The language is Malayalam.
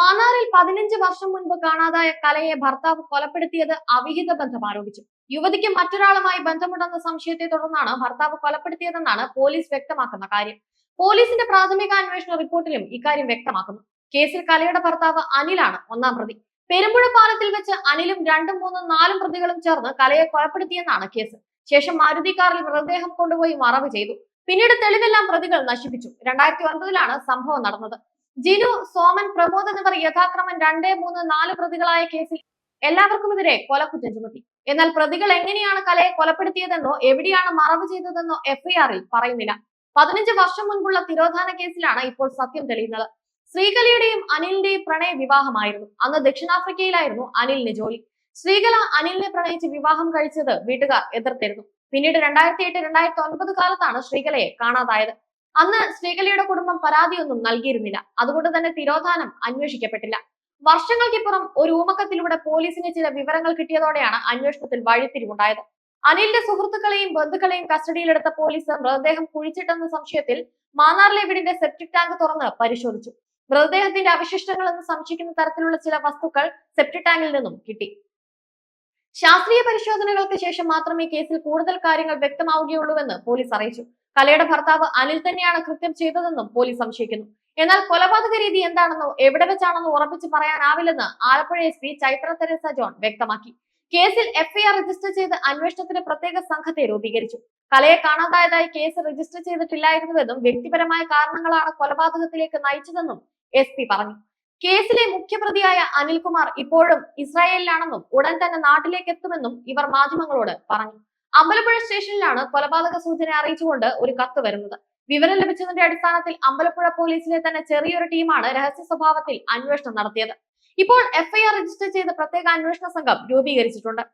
മാന്നാറിൽ പതിനഞ്ച് വർഷം മുൻപ് കാണാതായ കലയെ ഭർത്താവ് കൊലപ്പെടുത്തിയത് അവിഹിത ബന്ധം ആരോപിച്ചു. യുവതിക്ക് മറ്റൊരാളുമായി ബന്ധമുണ്ടെന്ന സംശയത്തെ തുടർന്നാണ് ഭർത്താവ് കൊലപ്പെടുത്തിയതെന്നാണ് പോലീസ് വ്യക്തമാക്കുന്ന കാര്യം. പോലീസിന്റെ പ്രാഥമിക അന്വേഷണ റിപ്പോർട്ടിലും ഇക്കാര്യം വ്യക്തമാക്കുന്നു. കേസിൽ കലയുടെ ഭർത്താവ് അനിലാണ് ഒന്നാം പ്രതി. പെരുമ്പുഴ പാലത്തിൽ വെച്ച് അനിലും രണ്ടും മൂന്നും നാലും പ്രതികളും ചേർന്ന് കലയെ കൊലപ്പെടുത്തിയെന്നാണ് കേസ്. ശേഷം മാരുതി കാറിൽ മൃതദേഹം കൊണ്ടുപോയി മറവ് ചെയ്തു. പിന്നീട് തെളിവെല്ലാം പ്രതികൾ നശിപ്പിച്ചു. രണ്ടായിരത്തി ഒൻപതിലാണ് സംഭവം നടന്നത്. ജിനു സോമൻ പ്രമോദ് എന്നിവർ യഥാക്രമം രണ്ട് മൂന്ന് നാല് പ്രതികളായ കേസിൽ എല്ലാവർക്കുമെതിരെ കൊലക്കുറ്റം ചുമത്തി. എന്നാൽ പ്രതികൾ എങ്ങനെയാണ് കലയെ കൊലപ്പെടുത്തിയതെന്നോ എവിടെയാണ് മറവ് ചെയ്തതെന്നോ എഫ്ഐആറിൽ പറയുന്നില്ല. പതിനഞ്ച് വർഷം മുൻപുള്ള തിരോധാന കേസിലാണ് ഇപ്പോൾ സത്യം തെളിയുന്നത്. ശ്രീകലയുടെയും അനിലിന്റെയും പ്രണയ വിവാഹമായിരുന്നു. അന്ന് ദക്ഷിണാഫ്രിക്കയിലായിരുന്നു അനിലിന് ജോലി. ശ്രീകല അനിലിനെ പ്രണയിച്ച് വിവാഹം കഴിച്ചത് വീട്ടുകാർ എതിർത്തിരുന്നു. പിന്നീട് രണ്ടായിരത്തി എട്ട് രണ്ടായിരത്തി ഒൻപത് കാലത്താണ് ശ്രീകലയെ കാണാതായത്. അന്ന് ശ്രീകലയുടെ കുടുംബം പരാതിയൊന്നും നൽകിയിരുന്നില്ല. അതുകൊണ്ട് തന്നെ തിരോധാനം അന്വേഷിക്കപ്പെട്ടില്ല. വർഷങ്ങൾക്കിപ്പുറം ഒരു ഊമക്കത്തിലൂടെ പോലീസിന് ചില വിവരങ്ങൾ കിട്ടിയതോടെയാണ് അന്വേഷണത്തിൽ വഴിത്തിരിവുണ്ടായത്. അനിലിന്റെ സുഹൃത്തുക്കളെയും ബന്ധുക്കളെയും കസ്റ്റഡിയിലെടുത്ത പോലീസ് മൃതദേഹം കുഴിച്ചിട്ടെന്ന സംശയത്തിൽ മാന്നാറിലെ വീടിന്റെ സെപ്റ്റിക് ടാങ്ക് തുറന്ന് പരിശോധിച്ചു. മൃതദേഹത്തിന്റെ അവശിഷ്ടങ്ങൾ എന്ന് സംശയിക്കുന്ന തരത്തിലുള്ള ചില വസ്തുക്കൾ സെപ്റ്റിക് ടാങ്കിൽ നിന്നും കിട്ടി. ശാസ്ത്രീയ പരിശോധനകൾക്ക് ശേഷം മാത്രമേ കേസിൽ കൂടുതൽ കാര്യങ്ങൾ വ്യക്തമാവുകയുള്ളൂവെന്ന് പോലീസ് അറിയിച്ചു. കലയുടെ ഭർത്താവ് അനിൽ തന്നെയാണ് കൃത്യം ചെയ്തതെന്നും പോലീസ് സംശയിക്കുന്നു. എന്നാൽ കൊലപാതക രീതി എന്താണെന്നോ എവിടെ വെച്ചാണെന്നോ ഉറപ്പിച്ച് പറയാനാവില്ലെന്ന് Alappuzha S P Chaithra Theresa John വ്യക്തമാക്കി. കേസിൽ എഫ്ഐആർ രജിസ്റ്റർ ചെയ്ത് അന്വേഷണത്തിന് പ്രത്യേക സംഘത്തെ രൂപീകരിച്ചു. കലയെ കാണാതായതായി കേസ് രജിസ്റ്റർ ചെയ്തിട്ടില്ലായിരുന്നുവെന്നും വ്യക്തിപരമായ കാരണങ്ങളാണ് കൊലപാതകത്തിലേക്ക് നയിച്ചതെന്നും എസ് പറഞ്ഞു. കേസിലെ മുഖ്യപ്രതിയായ അനിൽകുമാർ ഇപ്പോഴും ഇസ്രായേലിലാണെന്നും ഉടൻ തന്നെ നാട്ടിലേക്ക് എത്തുമെന്നും ഇവർ മാധ്യമങ്ങളോട് പറഞ്ഞു. അമ്പലപ്പുഴ സ്റ്റേഷനിലാണ് കൊലപാതക സൂചന അറിയിച്ചുകൊണ്ട് ഒരു കത്ത് വരുന്നത്. വിവരം ലഭിച്ചതിന്റെ അടിസ്ഥാനത്തിൽ അമ്പലപ്പുഴ പോലീസിലെ തന്നെ ചെറിയൊരു ടീമാണ് രഹസ്യ സ്വഭാവത്തിൽ അന്വേഷണം നടത്തിയത്. ഇപ്പോൾ എഫ്ഐആർ രജിസ്റ്റർ ചെയ്ത് പ്രത്യേക അന്വേഷണ സംഘം രൂപീകരിച്ചിട്ടുണ്ട്.